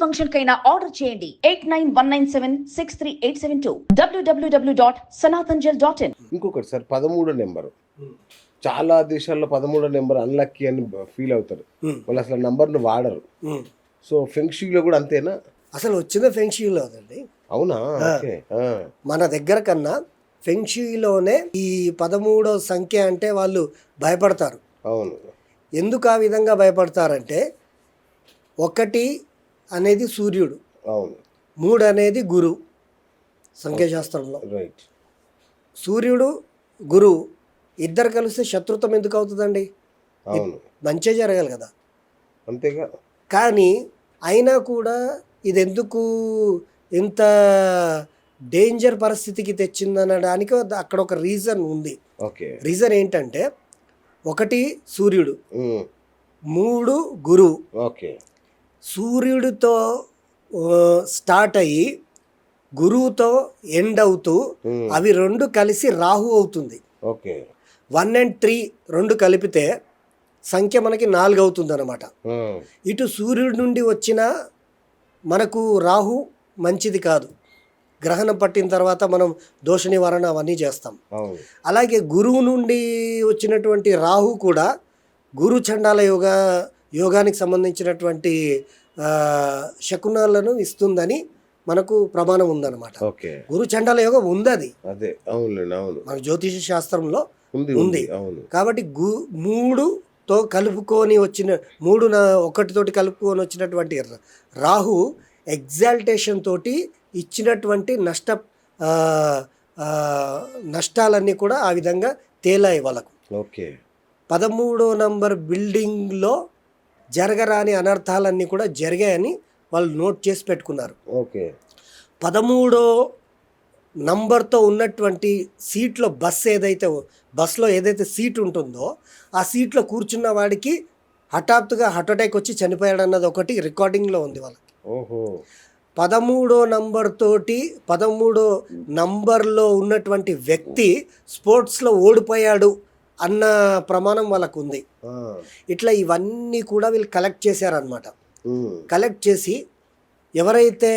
Function కైనా order చేయండి. Eight nine one nine seven six three eight seven two. WWW dot Sanatanjal dot in. ఇంకొకటి sir పదమూడో number. చాలా దేశాల్లో పదమూడో నెంబర్ అన్లక్కీ అని ఫీల్ అవుతారు. Hmm. వాళ్ళు అసలు నంబర్ను వాడరు. ఉమ్. సో ఫెంక్షీలో కూడా అంతేనా? అసలు వచ్చిన ఫెంక్షీలో అదండి. అవునా. మన దగ్గర కన్నా ఫెంక్షీలోనే ఈ పదమూడో సంఖ్య అంటే వాళ్ళు భయపడతారు. అవును. ఎందుకు ఆ విధంగా భయపడతారంటే ఒకటి అనేది సూర్యుడు. అవును. మూడు అనేది గురు. సంఖ్యాశాస్త్రంలో. రైట్. సూర్యుడు గురువు ఇద్దరు కలిస్తే శత్రుత్వం ఎందుకు అవుతుందండి? అవును. మంచే జరగాలి కదా. అంతేగా. కానీ అయినా కూడా ఇది ఎందుకు ఇంత డేంజర్ పరిస్థితికి తెచ్చిందనడానికి అక్కడ ఒక రీజన్ ఉంది. ఓకే. రీజన్ ఏంటంటే ఒకటి సూర్యుడు. మూడు గురువు ఓకే. సూర్యుడితో స్టార్ట్ అయ్యి గురువుతో ఎండ్ అవుతూ. అవి రెండు కలిసి రాహు అవుతుంది. ఓకే. వన్ అండ్ త్రీ రెండు కలిపితే సంఖ్య మనకి నాలుగు అవుతుంది అనమాట. ఇటు సూర్యుడి నుండి వచ్చిన మనకు రాహు మంచిది కాదు. గ్రహణం పట్టిన తర్వాత మనం దోష నివారణ అవన్నీ చేస్తాం. అలాగే గురువు నుండి వచ్చినటువంటి రాహు కూడా గురు చండాల యోగా యోగానికి సంబంధించినటువంటి శకునాలను ఇస్తుందని మనకు ప్రమాణం ఉందన్నమాట. ఓకే. గురు చండాల యోగం ఉంది అది అదే అవునులేండి అవును. మన జ్యోతిష శాస్త్రంలో ఉంది అవును. కాబట్టి గు మూడుతో కలుపుకొని వచ్చిన మూడు నా ఒకటితోటి కలుపుకొని వచ్చినటువంటి రాహు ఎగ్జాల్టేషన్ తోటి ఇచ్చినటువంటి నష్ట నష్టాలన్నీ కూడా ఆ విధంగా తేలాయి వాళ్ళకు. ఓకే. పదమూడో నంబర్ బిల్డింగ్లో జరగరాని అనర్థాలన్నీ కూడా జరిగాయని వాళ్ళు నోట్ చేసి పెట్టుకున్నారు. ఓకే. పదమూడో నంబర్తో ఉన్నటువంటి సీట్లో బస్ ఏదైతే బస్సులో ఏదైతే సీట్ ఉంటుందో ఆ సీట్లో కూర్చున్న వాడికి హఠాత్తుగా హార్ట్ అటాక్ వచ్చి చనిపోయాడు అన్నది ఒకటి రికార్డింగ్లో ఉంది వాళ్ళకి. ఓహో. పదమూడో నంబర్ తోటి పదమూడో నంబర్లో ఉన్నటువంటి వ్యక్తి స్పోర్ట్స్లో ఓడిపోయాడు. అన్న ప్రమాణం వాళ్ళకు ఉంది. ఇట్లా ఇవన్నీ కూడా వీళ్ళు కలెక్ట్ చేశారనమాట. కలెక్ట్ చేసి ఎవరైతే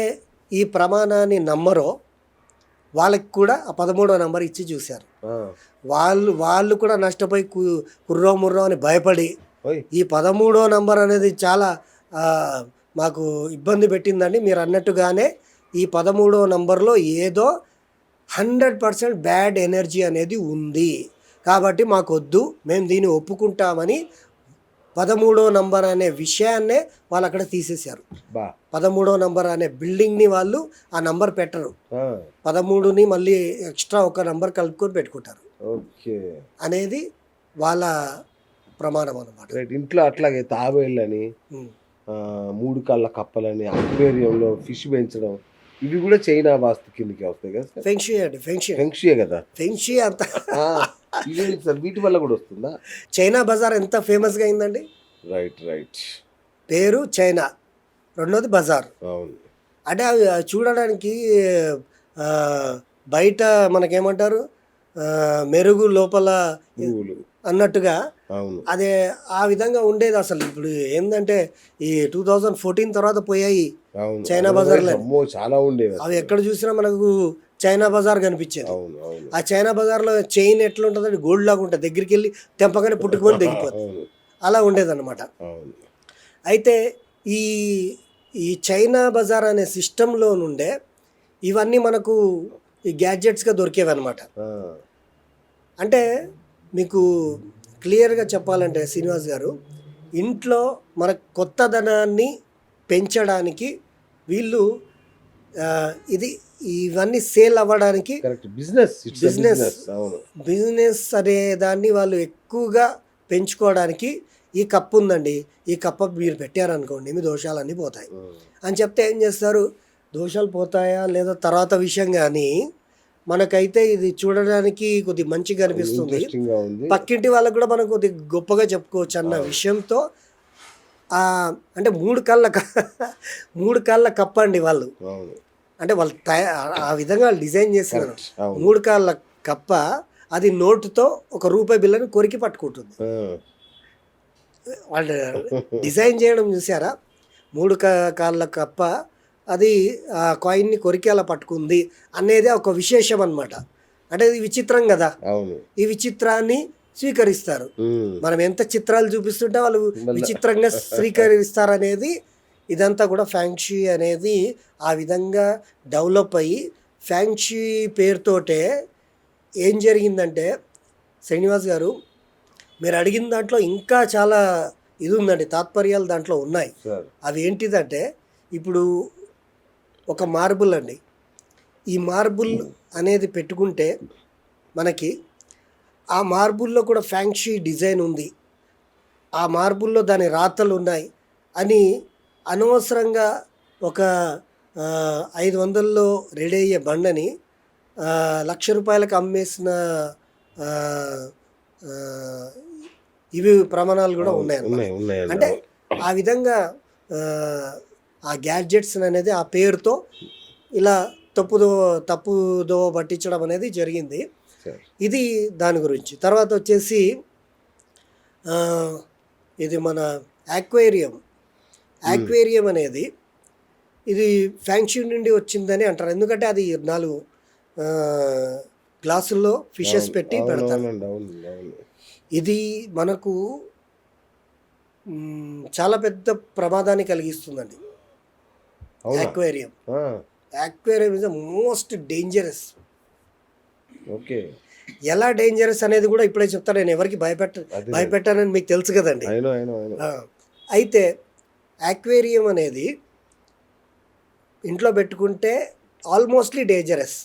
ఈ ప్రమాణాన్ని నమ్మరో వాళ్ళకి కూడా ఆ పదమూడో నంబర్ ఇచ్చి చూశారు. వాళ్ళు వాళ్ళు కూడా నష్టపోయి కుర్రో ముర్రో అని భయపడి ఈ పదమూడో నంబర్ అనేది చాలా మాకు ఇబ్బంది పెట్టిందండి మీరు అన్నట్టుగానే ఈ పదమూడో నంబర్లో ఏదో హండ్రెడ్ పర్సెంట్ బ్యాడ్ ఎనర్జీ అనేది ఉంది కాబట్టి మాకు వద్దు మేము దీన్ని ఒప్పుకుంటామని పదమూడో నంబర్ అనే విషయాన్నే వాళ్ళు అక్కడ తీసేశారు పదమూడో నంబర్ అనే బిల్డింగ్ని వాళ్ళు ఆ నంబర్ పెట్టరు. పదమూడుని మళ్ళీ ఎక్స్ట్రా ఒక నంబర్ కలుపుకొని పెట్టుకుంటారు. ఓకే. అనేది వాళ్ళ ప్రమాణం అనమాట ఇంట్లో అట్లాగే తాబేళ్ళని మూడు కళ్ళ కప్పలని అక్వేరియంలో ఫిష్ పెంచడం ఇవి కూడా చైనా వాస్తు కిందకి వస్తాయి కదా సార్? ఫెంక్షీ అండి ఫెంక్షీ ఫెంక్షియే కదా? ఫెంక్షీ అంత సార్ వీటి వల్ల కూడా వస్తుందా? చైనా బజార్ ఎంత ఫేమస్గా అయిందండి? Right right. పేరు చైనా రెండోది బజార్. అవును. అంటే అవి చూడడానికి ఆ, బయట మనకేమంటారు ఆ, మెరుగు లోపల పురుగులు అన్నట్టుగా అవును. అదే ఆ విధంగా ఉండేది అసలు. ఇప్పుడు ఏంటంటే ఈ టూ థౌజండ్ ఫోర్టీన్ తర్వాత పోయాయి అవును. చైనా బజార్లో. అమ్మో చాలా ఉండేవి అవి ఎక్కడ చూసినా మనకు చైనా బజార్ కనిపించేది. ఆ చైనా బజార్లో చైన్ ఎట్లా ఉంటుందంటే గోల్డ్ లాగా ఉంటుంది. దగ్గరికి వెళ్ళి తెంపగానే పుట్టుకొని దిగిపోతుంది అవును. అలా ఉండేదన్నమాట. అయితే ఈ ఈ చైనా బజార్ అనే సిస్టంలో నుండే ఇవన్నీ మనకు ఈ గ్యాడ్జెట్స్గా దొరికేవి అనమాట అంటే మీకు క్లియర్గా చెప్పాలంటే శ్రీనివాస్ గారు ఇంట్లో మన కొత్తదనాన్ని పెంచడానికి వీళ్ళు ఇది ఇవన్నీ సేల్ అవ్వడానికి బిజినెస్. Business business. అనే దాన్ని వాళ్ళు ఎక్కువగా పెంచుకోవడానికి ఈ కప్పు ఉందండి. ఈ కప్ప మీరు పెట్టారనుకోండి మీ దోషాలన్నీ పోతాయి. అని చెప్తే ఏం చేస్తారు? దోషాలు పోతాయా లేదా తర్వాత విషయం కానీ మనకైతే ఇది చూడడానికి కొద్ది మంచిగా అనిపిస్తుంది. పక్కింటి వాళ్ళకు కూడా మనం కొద్ది గొప్పగా చెప్పుకోవచ్చు అన్న విషయంతో అంటే మూడు కళ్ళ మూడు కళ్ళ కప్ప అండి వాళ్ళు అంటే వాళ్ళు తయా ఆ విధంగా వాళ్ళు డిజైన్ చేస్తున్నారు. మూడు కాళ్ళ కప్ప అది నోటుతో ఒక రూపాయి బిల్లని కొరికి పట్టుకుంటుంది. వాళ్ళు డిజైన్ చేయడం చూసారా మూడు కాళ్ళ కప్ప అది ఆ కాయిన్ని కొరికి అలా పట్టుకుంది అనేది ఒక విశేషం అన్నమాట అంటే ఇది విచిత్రం కదా? ఈ విచిత్రాన్ని స్వీకరిస్తారు. మనం ఎంత చిత్రాలు చూపిస్తుంటే వాళ్ళు. విచిత్రంగా స్వీకరిస్తారనేది ఇదంతా కూడా ఫ్యాంక్షీ అనేది ఆ విధంగా డెవలప్ అయ్యి ఫ్యాంక్షీ పేరుతోటే ఏం జరిగిందంటే శ్రీనివాస్ గారు మీరు అడిగిన దాంట్లో ఇంకా చాలా ఇది ఉందండి తాత్పర్యాలు దాంట్లో ఉన్నాయి. అవి ఏంటిదంటే ఇప్పుడు ఒక మార్బుల్ అండి. ఈ మార్బుల్ అనేది పెట్టుకుంటే మనకి ఆ మార్బుల్లో కూడా ఫ్యాంక్షీ డిజైన్ ఉంది. ఆ మార్బుల్లో దాని రాతలు ఉన్నాయి. అని అనవసరంగా ఒక ఐదు వందల్లో రెడీ అయ్యే బండని లక్ష రూపాయలకు అమ్మేసిన ఇవి ప్రమాణాలు కూడా ఉన్నాయి అంటే ఆ విధంగా ఆ, ఆ గ్యాడ్జెట్స్ అనేది ఆ పేరుతో ఇలా తప్పుదో తప్పుదో పట్టించడం అనేది జరిగింది. ఇది దాని గురించి. తర్వాత వచ్చేసి ఇది మన యాక్వేరియం. యాక్వేరియం అనేది ఇది ఫ్యాంక్షన్ నుండి వచ్చిందని అంటారు. ఎందుకంటే అది నాలుగు గ్లాసుల్లో ఫిషెస్ పెట్టి పెడతారు. అవును ఇది మనకు చాలా పెద్ద ప్రమాదాన్ని కలిగిస్తుందండి. Aquarium. Aquarium is the most dangerous okay ఎలా డేంజరస్ అనేది కూడా ఇప్పుడే చెప్తాను. నేను ఎవరికి భయపెట్ట. భయపెట్టానని మీకు తెలుసు కదండి. అయితే యాక్వేరియం అనేది ఇంట్లో పెట్టుకుంటే ఆల్మోస్ట్లీ డేంజరస్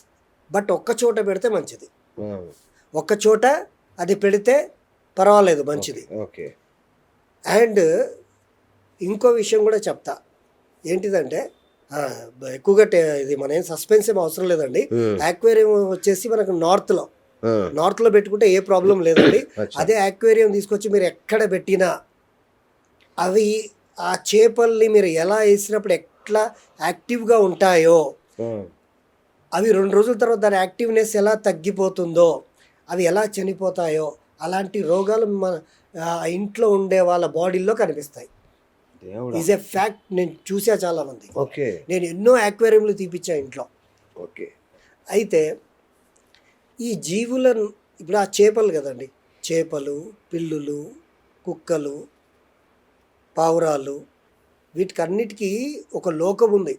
బట్ ఒక్క చోట పెడితే మంచిది. ఒక్క చోట అది పెడితే పర్వాలేదు మంచిది. ఓకే అండ్ ఇంకో విషయం కూడా చెప్తా. ఏంటిదంటే ఎక్కువగా టే- ఇది మన ఏం సస్పెన్స్ ఏం అవసరం లేదండి. ఉమ్, యాక్వేరియం వచ్చేసి మనకు నార్త్లో ఆ, నార్త్లో పెట్టుకుంటే ఏ ప్రాబ్లం లేదండి. అదే యాక్వేరియం తీసుకొచ్చి మీరు ఎక్కడ పెట్టినా అవి ఆ చేపల్ని మీరు ఎలా వేసినప్పుడు ఎట్లా యాక్టివ్గా ఉంటాయో అవి రెండు రోజుల తర్వాత దాని యాక్టివ్నెస్ ఎలా తగ్గిపోతుందో అవి ఎలా చనిపోతాయో అలాంటి రోగాలు మన ఇంట్లో ఉండే వాళ్ళ బాడీలో కనిపిస్తాయి. ఈజ్ ఎ ఫ్యాక్ట్ నేను చూసా చాలా మంది. ఓకే. నేను ఎన్నో యాక్వేరియంలు తీపిచ్చా ఇంట్లో. ఓకే. అయితే ఈ జీవులను ఇప్పుడు ఆ చేపలు కదండి. చేపలు పిల్లులు కుక్కలు పావురాలు వీటికన్నిటికీ ఒక లోకం ఉంది.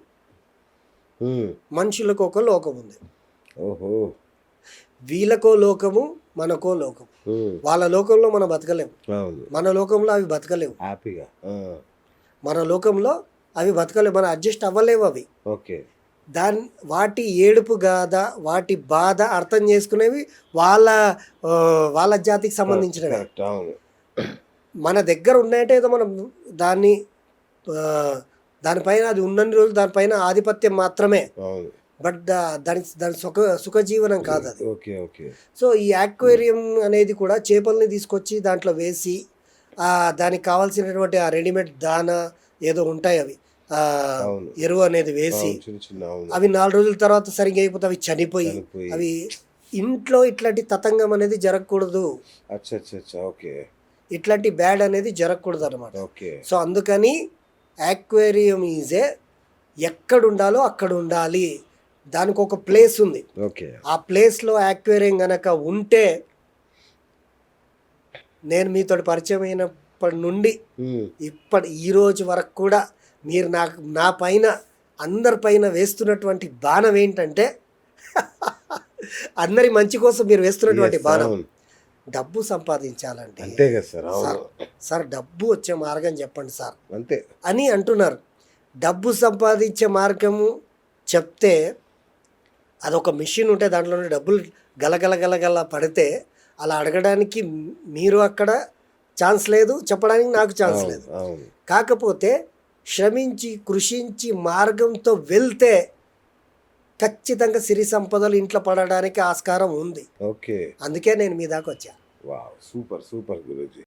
మనుషులకు ఒక లోకం ఉంది. ఓహో. వీళ్ళకో లోకము మనకో లోకం. వాళ్ళ లోకంలో మనం బతకలేము మన లోకంలో అవి బతకలేవు. హ్యాపీగా. మన లోకంలో అవి బతకలేవు మనం అడ్జస్ట్ అవ్వలేవు అవి. ఓకే. దాని వాటి ఏడుపు గాథ వాటి బాధ అర్థం చేసుకునేవి వాళ్ళ వాళ్ళ జాతికి సంబంధించినవి. మన దగ్గర ఉన్నాయంటే ఏదో మనం దాన్ని దానిపైన అది ఉన్నన్ని రోజులు దానిపైన ఆధిపత్యం మాత్రమే. బట్ దాని దాని సుఖ సుఖజీవనం కాదు అది. Okay okay. సో ఈ యాక్వేరియం అనేది కూడా చేపల్ని తీసుకొచ్చి దాంట్లో వేసి దానికి కావాల్సినటువంటి ఆ రెడీమేడ్ దానా ఏదో ఉంటాయి అవి. ఎరువు అనేది వేసి అవి నాలుగు రోజుల తర్వాత సరిగ్గా అయిపోతే అవి చనిపోయి. అవి ఇంట్లో ఇట్లాంటి తతంగం అనేది జరగకూడదు. ఓకే. ఇట్లాంటి బ్యాడ్ అనేది జరగకూడదు అనమాట ఓకే. సో అందుకని యాక్వేరియం ఈజే ఎక్కడ ఉండాలో అక్కడ ఉండాలి. దానికి ఒక ప్లేస్ ఉంది. ఓకే. ఆ ప్లేస్లో యాక్వేరియం గనక ఉంటే నేను మీతో పరిచయం అయినప్పటి నుండి ఇప్పటి ఈ రోజు వరకు కూడా మీరు నాకు నా పైన అందరి పైన వేస్తున్నటువంటి బాణం ఏంటంటే అందరి మంచి కోసం మీరు వేస్తున్నటువంటి బాణం. డబ్బు సంపాదించాలండి. అంతే కదా సార్ సార్ సార్ డబ్బు వచ్చే మార్గం చెప్పండి సార్. అంతే. అని అంటున్నారు. డబ్బు సంపాదించే మార్గము చెప్తే అదొక మిషన్ ఉంటే దాంట్లో డబ్బులు గలగల గలగల పడితే అలా అడగడానికి మీరు అక్కడ ఛాన్స్ లేదు చెప్పడానికి నాకు ఛాన్స్ లేదు. కాకపోతే శ్రమించి కృషించి మార్గంతో వెళ్తే ఖచ్చితంగా సిరి సంపదలు ఇంట్లో పడడానికి ఆస్కారం ఉంది. ఓకే. అందుకే నేను మీ దాకా వచ్చా. Wow super super guruji.